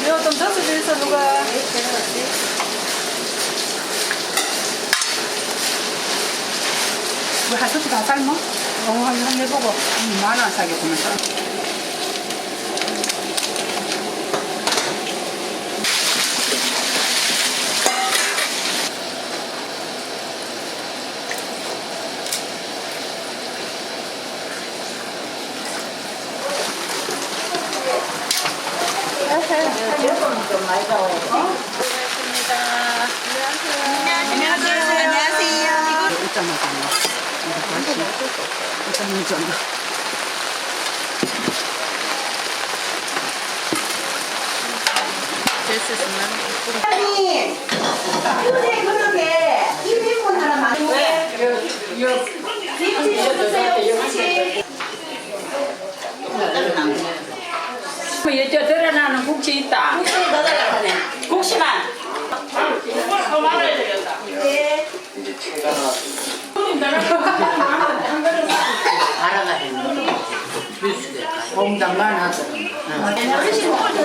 이거 좀 젖어주세요 누가 뭐 한솥 다 삶아? 어, 한, 한 해보고. 음, 많아, 사게 보면 삶. 안녕하세요. 웃자마자. 이거 다시. 웃자마자. 아니, 휴대 그릇에 1인분 하나 많이 왜? 김치 주세요, 김치. 여저 드러나는 국지 있다 국시만. 네. 알아가 되는 거. 공당만 하거든. 어르신 여기 방에 한 그릇